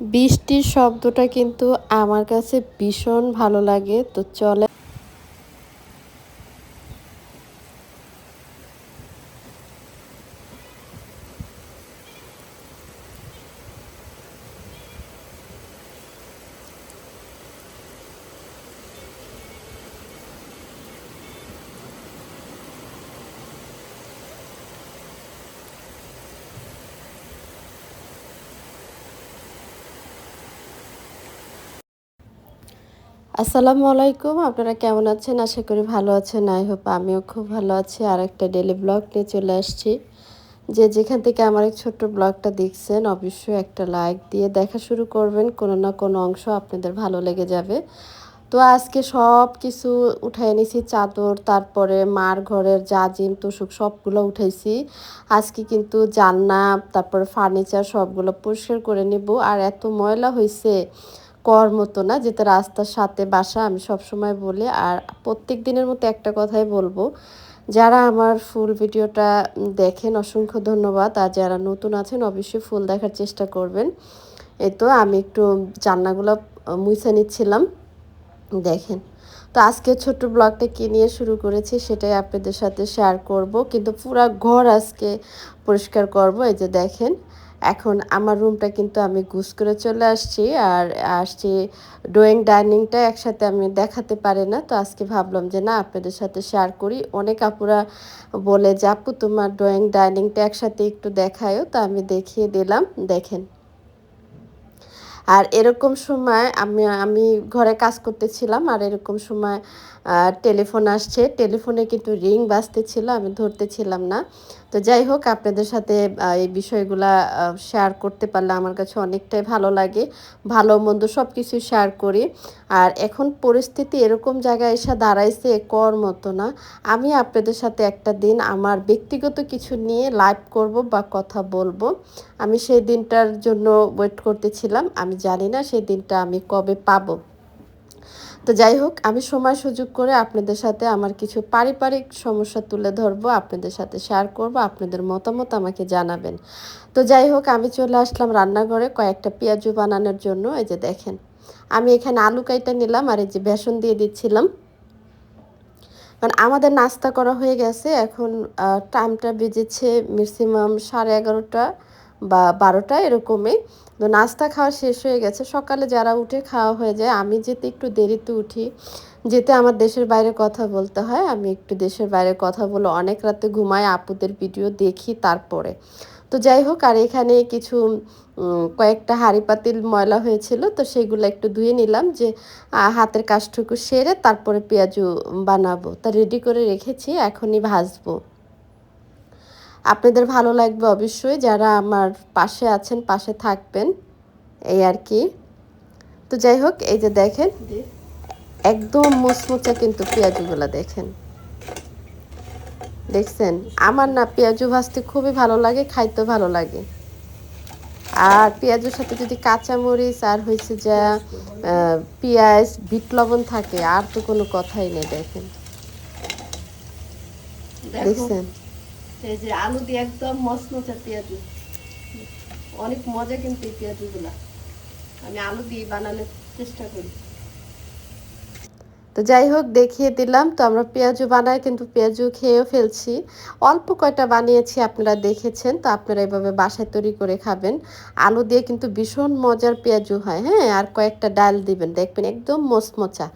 বৃষ্টির শব্দটা কিন্তু আমার কাছে ভীষণ ভালো লাগে। তো চলে আসসালামু আলাইকুম, আপনারা কেমন আছেন? আশা করি ভালো আছেন। আই হোপ আমিও খুব ভালো আছি। আর একটা ডেলি ব্লগ নিয়ে চলে আসছি। যে যেখান থেকে আমার এই ছোট্ট ব্লগটা দেখছেন, অবশ্যই একটা লাইক দিয়ে দেখা শুরু করবেন। কোনো না কোনো অংশ আপনাদের ভালো লেগে যাবে। তো আজকে সব কিছু উঠাই নিছি চাদর, তারপরে মার ঘরের জাজিম তোষক সবগুলো উঠাইছি। আজকে কিন্তু জান্না তারপরে ফার্নিচার সবগুলো পরিষ্কার করে নিব। আর এত ময়লা হয়েছে কর মতো না, যেটা রাস্তার সাথে বাসা, আমি সব সময় বলি। আর প্রত্যেক দিনের মতো একটা কথাই বলব, যারা আমার ফুল ভিডিওটা দেখেন, অসংখ্য ধন্যবাদ। আর যারা নতুন আছেন, অবশ্যই ফুল দেখার চেষ্টা করবেন। এই তো আমি একটু জান্নাগুলো মুছে নিচ্ছিলাম, দেখেন। তো আজকে ছোট্ট ব্লগটা কী নিয়ে শুরু করেছি, সেটাই আপনাদের সাথে শেয়ার করব। কিন্তু পুরা ঘর আজকে পরিষ্কার করব, এই যে দেখেন। এখন আমার রুমটা কিন্তু আমি গুস করে চলে আসছি আর আসছি ড্রয়িং ডাইনিংটা একসাথে আমি দেখাতে পারি না। তো আজকে ভাবলাম যে না, আপনাদের সাথে শেয়ার করি। অনেক আপুরা বলে যে, আপু, তোমার ড্রয়িং ডাইনিংটা একসাথে একটু দেখায়ও। তো আমি দেখিয়ে দিলাম, দেখেন। আর এরকম সময় আমি আমি ঘরে কাজ করতেছিলাম আর এরকম সময় টেলিফোন আসছে। টেলিফোনে কিন্তু রিং বাজতেছিল, আমি ধরতেছিলাম না। তো যাই হোক, আপনাদের সাথে এই বিষয়গুলা শেয়ার করতে পারলে আমার কাছে অনেকটাই ভালো লাগে। ভালো মন্দ সব কিছু শেয়ার করি। আর এখন পরিস্থিতি এরকম জায়গায় এসে দাঁড়াইছে, কর মতো না। আমি আপনাদের সাথে একটা দিন আমার ব্যক্তিগত কিছু নিয়ে লাইভ করব বা কথা বলব। আমি সেই দিনটার জন্য ওয়েট করতেছিলাম। আমি জানি না সেই দিনটা আমি কবে পাবো। তো যাই হোক, আমি সময় সুযোগ করে আপনাদের সাথে আমার কিছু পারিবারিক সমস্যা তুলে ধরবো, আপনাদের সাথে শেয়ার করব, আপনাদের মতামত আমাকে জানাবেন। তো যাই হোক, আমি চলে আসলাম রান্নাঘরে কয়েকটা পেঁয়াজু বানানোর জন্য, এই যে দেখেন। আমি এখানে আলু কাইটা নিলাম আর এই যে বেসন দিয়ে দিচ্ছিলাম। কারণ আমাদের নাস্তা করা হয়ে গেছে, এখন টাইমটা বেজেছে ম্যাক্সিমাম সাড়ে এগারোটা। বা বারোটা এরকমই। তো নাস্তা খাওয়া শেষ হয়ে গেছে। সকালে যারা উঠে খাওয়া হয়ে যায়, আমি যেতে একটু দেরিতে উঠি। যেতে আমার দেশের বাইরে কথা বলতে হয়। আমি একটু দেশের বাইরে কথা বলে অনেক রাতে ঘুমাই, আপুদের ভিডিও দেখি তারপরে। তো যাই হোক, আর এখানে কিছু কয়েকটা হাঁড়ি পাতিল ময়লা হয়েছিল। তো সেগুলো একটু ধুয়ে নিলাম যে হাতের কাজটুকু সেরে তারপরে পেঁয়াজু বানাবো। তা রেডি করে রেখেছি, এখনই ভাজবো। আপনাদের ভালো লাগবে অবশ্যই যারা আমার পাশে আছেন পাশে থাকবেন এই আর কি। তো যাই হোক এই যে দেখেন একদম মুচমুচা কিন্তু পেঁয়াজুগুলো দেখেন। দেখছেন? আমার না পেঁয়াজু ভাজতে খুবই ভালো লাগে খাইতে ভালো লাগে। আর পেঁয়াজের সাথে যদি কাঁচামরিচ আর হয়েছে যা পেঁয়াজ বিট লবণ থাকে আর তো কোনো কথাই নেই দেখেন। দেখছেন? এই যে আলু দিয়ে একদম মচমচা পেঁয়াজু। অনেক মজা কিন্তু এই আমি আলু দিয়ে বানানোর চেষ্টা করি। তো যাই হোক, দেখিয়ে দিলাম। তো আমরা পেঁয়াজু বানাই, কিন্তু পেঁয়াজু খেয়েও ফেলছি। অল্প কয়টা বানিয়েছি, আপনারা দেখেছেন। তো আপনারা এভাবে বাসায় তৈরি করে খাবেন। আলু দিয়ে কিন্তু ভীষণ মজার পেঁয়াজু হয় হ্যাঁ? আর কয়েকটা ডাল দিবেন, দেখবেন একদম মচমচা।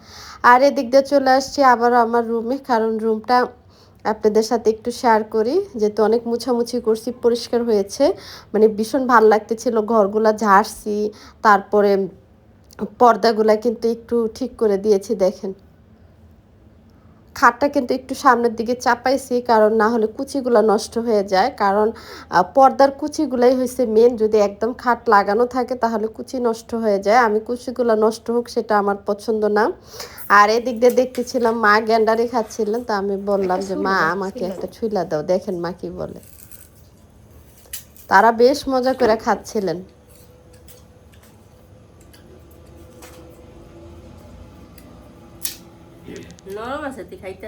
আর এদিক দিয়ে চলে আসছি আবারও আমার রুমে কারণ রুমটা আপনাদের সাথে একটু শেয়ার করি, যেহেতু অনেক মুছামুছি করছি, পরিষ্কার হয়েছে। মানে ভীষণ ভালো লাগতেছিল, ঘরগুলা ঝাড়ছি, তারপরে পর্দাগুলা কিন্তু একটু ঠিক করে দিয়েছি, দেখেন। খাটটা কিন্তু একটু সামনের দিকে চাপাইছি কারণ না হলে কুচিগুলো নষ্ট হয়ে যায়। কারণ পর্দার কুচিগুলাই হয়েছে মেন যদি একদম খাট লাগানো থাকে তাহলে কুচি নষ্ট হয়ে যায়। আমি কুচিগুলো নষ্ট হোক সেটা আমার পছন্দ না। আর এদিক দিয়ে দেখতেছিলাম মা গ্যান্ডারি খাচ্ছিলেন তা আমি বললাম যে মা আমাকে একটা ছুইলা দাও। দেখেন মা কি বলে। তারা বেশ মজা করে খাচ্ছিলেন। নরম আছে, তুই খাইতে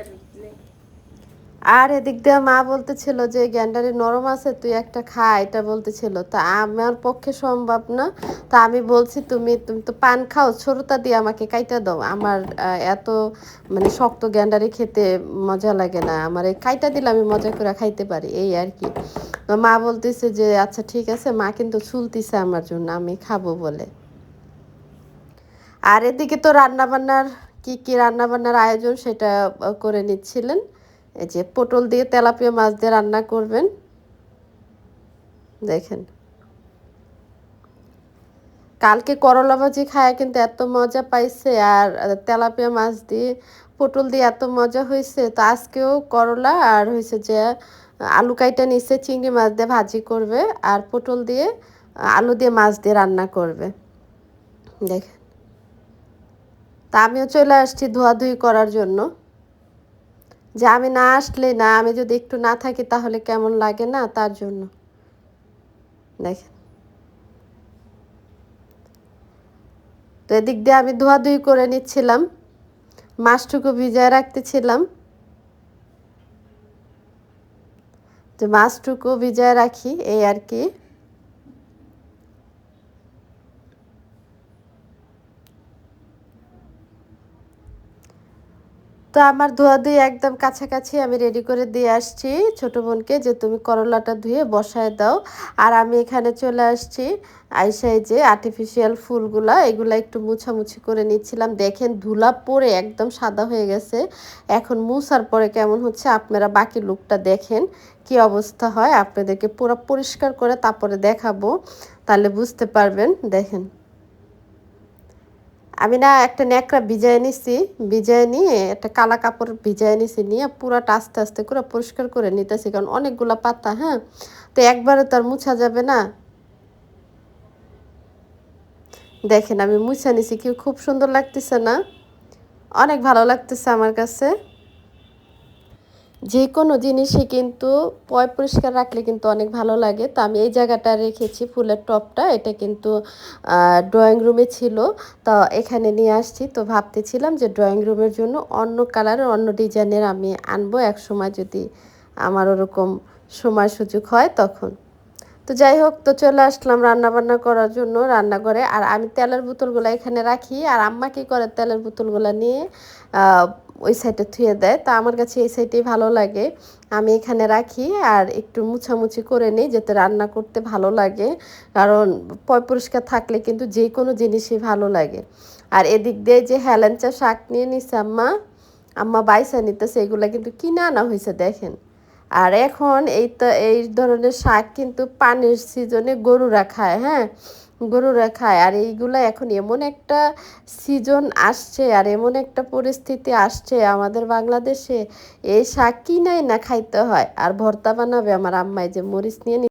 আর, এদিক দিয়ে মা বলতেছিল যে, গ্যান্ডারি নরম আছে, তুই একটা খা। এটা বলতেছিল। তা আমার পক্ষে সম্ভব না। তা আমি বলছি, তুমি তুমি তো পান খাও ছোটটা দিয়ে আমাকে কাইটা দাও। আমার এত মানে শক্ত গ্যান্ডারি খেতে মজা লাগে না। আমার এই কাইটা দিলে আমি মজা করে খাইতে পারি, এই আর কি। মা বলতেছে যে আচ্ছা ঠিক আছে। মা কিন্তু চুলতিছে আমার জন্য, আমি খাব বলে। আর এদিকে তো রান্না বান্নার কি কি রান্না বান্নার আয়োজন সেটা করে নিচ্ছিলেন। এই যে পটল দিয়ে তেলাপিয়া মাছ দিয়ে রান্না করবেন। দেখেন। কালকে করলা ভাজি খায় কিন্তু এত মজা পাইছে, আর তেলাপিয়া মাছ দিয়ে পটল দিয়ে এত মজা হয়েছে তো আজকেও করলা আর হয়েছে যে, আলু কাইটা নিচে চিংড়ি মাছ দিয়ে ভাজি করবে, আর পটল দিয়ে, আলু দিয়ে মাছ দিয়ে রান্না করবে। দেখেন। তা আমিও চলে আসছি ধোয়াধুয়ি করার জন্য। যে আমি না আসলে না, আমি যদি একটু না থাকি তাহলে কেমন লাগে না তার জন্য। দেখেন। তো এদিক দিয়ে আমি ধোয়াধুয়ি করে নিচ্ছিলাম। মাছটুকু ভিজায় রাখতেছিলাম। তো মাছটুকু ভিজায় রাখি, এই আর কি। তো আমার ধোয়াধুয়ি একদম কাছাকাছি আমি রেডি করে দিয়ে আসছি। ছোট বোনকে যে তুমি করলাটা ধুয়ে বসায় দাও। আর আমি এখানে চলে আসছি আইসাই যে আর্টিফিশিয়াল ফুলগুলা, এগুলা একটু মুছামুছি করে নিচ্ছিলাম। দেখেন ধুলা পরে একদম সাদা হয়ে গেছে। এখন মুছার পরে কেমন হচ্ছে আপনারা বাকি লুকটা দেখেন কি অবস্থা হয়। আপনাদেরকে পুরো পরিষ্কার করে তারপরে দেখাবো। তাহলে বুঝতে পারবেন। দেখেন। আমি না একটা ন্যাকড়া ভিজায় নিছি, ভিজায় নিয়ে একটা কালা কাপড় ভিজায় নিছি, নিয়ে পুরাটা আস্তে আস্তে করে পরিষ্কার করে নিতেছি, কারণ অনেকগুলো পাতা হ্যাঁ? তো একবারে তো আর মুছা যাবে না। দেখেন আমি মুছা নিছি, কি খুব সুন্দর লাগতেছে না? অনেক ভালো লাগতেছে আমার কাছে। যে কোনো জিনিসই কিন্তু পয় পরিষ্কার রাখলে কিন্তু অনেক ভালো লাগে। তো আমি এই জায়গাটা রেখেছি ফুলের টপটা, এটা কিন্তু ড্রয়িং রুমে ছিল। তো এখানে নিয়ে আসছি। তো ভাবতেছিলাম যে ড্রয়িং রুমের জন্য অন্য কালারের অন্য ডিজাইনের আমি আনব। এক সময় যদি আমার ওরকম সময় সুযোগ হয় তখন। তো যাই হোক, তো চলে আসলাম রান্না বান্না করার জন্য রান্নাঘরে। আর আমি তেলের বোতলগুলো এখানে রাখি। আর আম্মা কী করে তেলের বোতলগুলো নিয়ে ওই সাইডে থুয়ে দেয়। তা আমার কাছে এই সাইডেই ভালো লাগে। আমি এখানে রাখি আর একটু মুছামুছি করে নিই যাতে রান্না করতে ভালো লাগে। কারণ পয় পরিষ্কার থাকলে কিন্তু যে কোনো জিনিসই ভালো লাগে। আর এদিক দিয়ে যে হেলেঞ্চা শাক নিয়ে নিছে আম্মা আম্মা বাইসা নিতেছে, এগুলা কিন্তু কিনে আনা হয়েছে দেখেন। আর এখন এই তো এই ধরনের শাক কিন্তু পানির সিজনে গরুরা খায় হ্যাঁ? গরুরা খায় আর এইগুলো এখন এমন একটা সিজন আসছে আর এমন একটা পরিস্থিতি আসছে আমাদের বাংলাদেশে। এই শাক কিনাই না খাইতে হয়। আর ভর্তা বানাবে আমার আম্মাই যে মরিচ নিয়ে